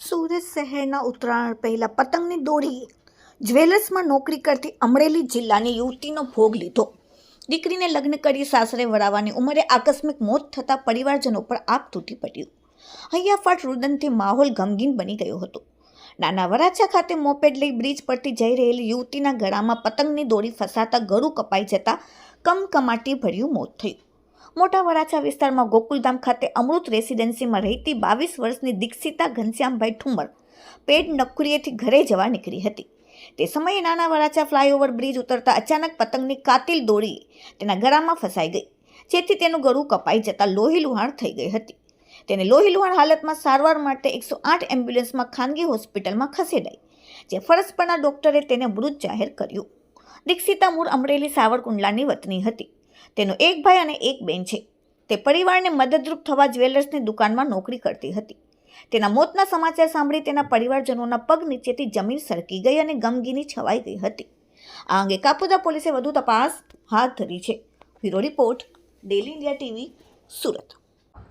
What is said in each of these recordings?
સુરત શહેરના ઉત્તરાયણ પહેલા પતંગની દોરી. જ્વેલર્સમાં નોકરી કરતી અમરેલી જિલ્લાની યુવતીનો ભોગ લીધો. દીકરીને લગ્ન કરી સાસરે વળાવવાની ઉંમરે આકસ્મિક મોત થતાં પરિવારજનો પર આગ તૂટી પડ્યું. હૈયાફાટ રુદનથી માહોલ ગમગીન બની ગયો હતો. નાના વરાછા ખાતે મોપેડ લઈ બ્રિજ પરથી જઈ રહેલી યુવતીના ગળામાં પતંગની દોરી ફસાતા ગળું કપાઈ જતા કમકમાટી ભર્યું મોત થયું. મોટા વરાછા વિસ્તારમાં ગોકુલધામ ખાતે અમૃત રેસિડેન્સીમાં રહેતી બાવીસ વર્ષની દીક્ષિતા ઘનશ્યામભાઈ ઠુમર પેટ નકુરીએથી ઘરે જવા નીકળી હતી. તે સમયે નાના વરાછા ફ્લાયઓવર બ્રિજ ઉતરતા અચાનક પતંગની કાતિલ દોરી તેના ગળામાં ફસાઈ ગઈ, જેથી તેનું ગળું કપાઈ જતાં લોહી લુહાણ થઈ ગઈ હતી. તેને લોહી લુહાણ હાલતમાં સારવાર માટે એકસો આઠ એમ્બ્યુલન્સમાં ખાનગી હોસ્પિટલમાં ખસેડાઈ, જે ફરજ પરના ડોક્ટરે તેને મૃત જાહેર કર્યું. દીક્ષિતા મૂળ અમરેલી સાવરકુંડલાની વતની હતી. તેનો એક ભાઈ અને એક બેન છે. તે પરિવારને મદદરૂપ થવા જ્વેલર્સની દુકાનમાં નોકરી કરતી હતી. તેના મોતના સમાચાર સાંભળી તેના પરિવારજનોના પગ નીચેથી જમીન સરકી ગઈ અને ગમગીની છવાઈ ગઈ હતી. આ અંગે કાપુદા પોલીસે વધુ તપાસ હાથ ધરી છે. Bureau report daily India TV, Surat.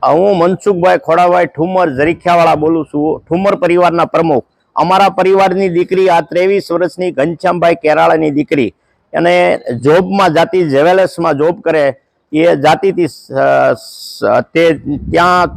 હું મનસુખભાઈ ખોડાભાઈ ઠુમર જરીખ્યાવાળા બોલું છું. ઠુમર પરિવારના પ્રમુખ. અમારા પરિવારની દીકરી આ ત્રેવીસ વર્ષની ઘનશ્યામભાઈ કેરાળાની દીકરી. અને જોબમાં જાતી જેવેલર્સમાં જોબ કરે એ જાતિથી તે ત્યાં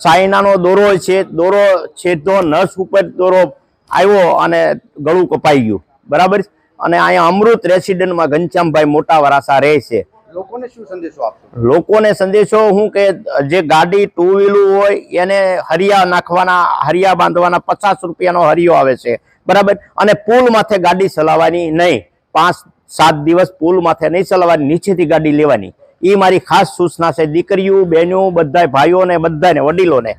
ચાઇનાનો દોરો છે દોરો છેદો નસ ઉપર દોરો આવ્યો અને ગળું કપાઈ ગયું. બરાબર? અને અહીંયા અમૃત રેસિડેન્ટમાં ઘનશ્યામભાઈ મોટા વરાસા રહે છે. લોકોને શું સંદેશો આપશો? લોકોને સંદેશો હું કે જે ગાડી ટુ વ્હીલું હોય એને હરિયા નાખવાના હરિયા બાંધવાના પચાસ રૂપિયાનો હરિયો આવે છે. બરાબર? અને પુલ માથે ગાડી ચલાવવાની નહીં. પાંચ સાત દિવસ પુલ માથે નહીં ચલાવવાની નીચેથી ગાડી લેવાની. એ મારી ખાસ સૂચના છે દીકરીઓ બહેનો બધા ભાઈઓને બધાને વડીલોને.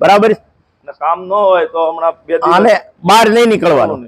બરાબર? ને કામ ન હોય તો હમણાં અને બહાર નહીં નીકળવાનું.